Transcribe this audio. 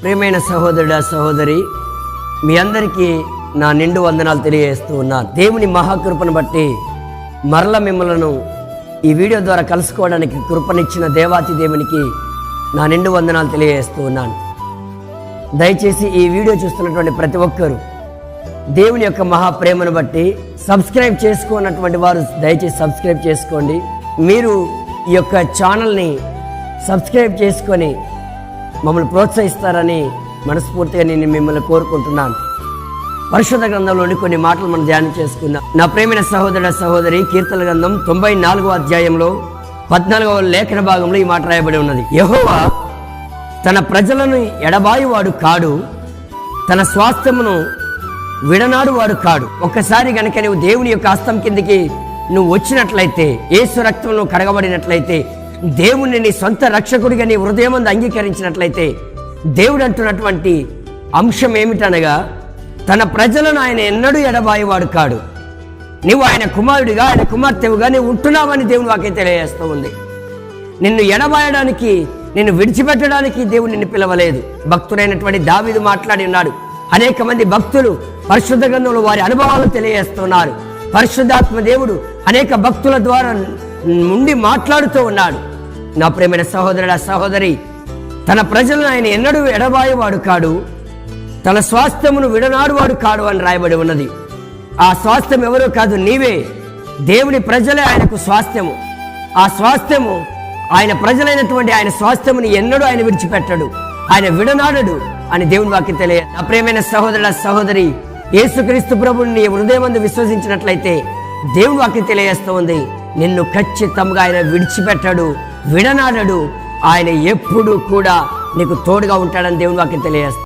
ప్రియమైన సహోదరుడా సహోదరి మీ అందరికీ నా నిండు వందనాలు తెలియజేస్తూ ఉన్నాను దేవుని మహాకృపను బట్టి మరల మిమ్మలను ఈ వీడియో ద్వారా కలుసుకోవడానికి కృపనిచ్చిన దేవాతి దేవునికి నా నిండు వందనాలు తెలియజేస్తూ ఉన్నాను. దయచేసి ఈ వీడియో చూస్తున్నటువంటి ప్రతి ఒక్కరూ దేవుని యొక్క మహాప్రేమను బట్టి సబ్స్క్రైబ్ చేసుకున్నటువంటి వారు దయచేసి సబ్స్క్రైబ్ చేసుకోండి. మీరు ఈ యొక్క ఛానల్ని సబ్స్క్రైబ్ చేసుకొని మమ్మల్ని ప్రోత్సహిస్తారని మనస్ఫూర్తిగా నేను మిమ్మల్ని కోరుకుంటున్నాను. పరిశుద్ధ గ్రంథంలోని కొన్ని మాటలు మనం ధ్యానం చేసుకుందాం. నా ప్రేమైన సహోదర సహోదరి కీర్తన గ్రంథం తొంభై నాలుగో అధ్యాయంలో పద్నాలుగవ లేఖన భాగంలో ఈ మాట రాయబడి ఉన్నది. యహోవా తన ప్రజలను ఎడబాయువాడు కాడు తన స్వాస్థ్యమును విడనాడు వాడు కాడు. ఒక్కసారి గనక నువ్వు దేవుని యొక్క హస్తం కిందికి నువ్వు వచ్చినట్లయితే ఏసు రక్తం నువ్వు కడగబడినట్లయితే దేవుణ్ణి నీ సొంత రక్షకుడిగా నీ హృదయమందు అంగీకరించినట్లయితే దేవుడు అంటున్నటువంటి అంశం ఏమిటనగా తన ప్రజలను ఆయన ఎన్నడూ ఎడబాయేవాడు కాడు. నువ్వు ఆయన కుమారుడిగా ఆయన కుమార్తెవుగా నీవు ఉంటున్నావని దేవుని వాకే తెలియజేస్తూ ఉంది. నిన్ను ఎడబాయడానికి నిన్ను విడిచిపెట్టడానికి దేవుడు నిన్ను పిలవలేదు. భక్తుడైనటువంటి దావీదు మాట్లాడి ఉన్నాడు. అనేక మంది భక్తులు పరిశుద్ధ గ్రంథంలో వారి అనుభవాలను తెలియజేస్తున్నారు. పరిశుద్ధాత్మ దేవుడు అనేక భక్తుల ద్వారా నుండి మాట్లాడుతూ ఉన్నాడు. నా ప్రేమైన సహోదరుడ సహోదరి తన ప్రజలను ఆయన ఎన్నడూ ఎడబాయేవాడు కాడు. తన స్వాస్థ్యమును విడనాడువాడు కాడు అని రాయబడి ఉన్నది. ఆ స్వాస్థ్యం ఎవరో కాదు నీవే. దేవుని ప్రజలే ఆయనకు స్వాస్థ్యము. ఆ స్వాస్థ్యము ఆయన ప్రజలైనటువంటి ఆయన స్వాస్థ్యముని ఎన్నడూ ఆయన విడిచిపెట్టడు. ఆయన విడనాడడు అని దేవుని వాక్యం తెలియ నా ప్రేమైన సహోదరుల సహోదరి యేసుక్రీస్తు ప్రభుని నీ హృదయమందు విశ్వసించినట్లయితే దేవుని వాక్యం తెలియజేస్తూ ఉంది. నిన్ను ఖచ్చితంగా ఆయన విడిచిపెట్టడు విడనాడడు. ఆయన ఎప్పుడు కూడా నీకు తోడుగా ఉంటాడని దేవుని వాక్యం తెలియజేస్తాడు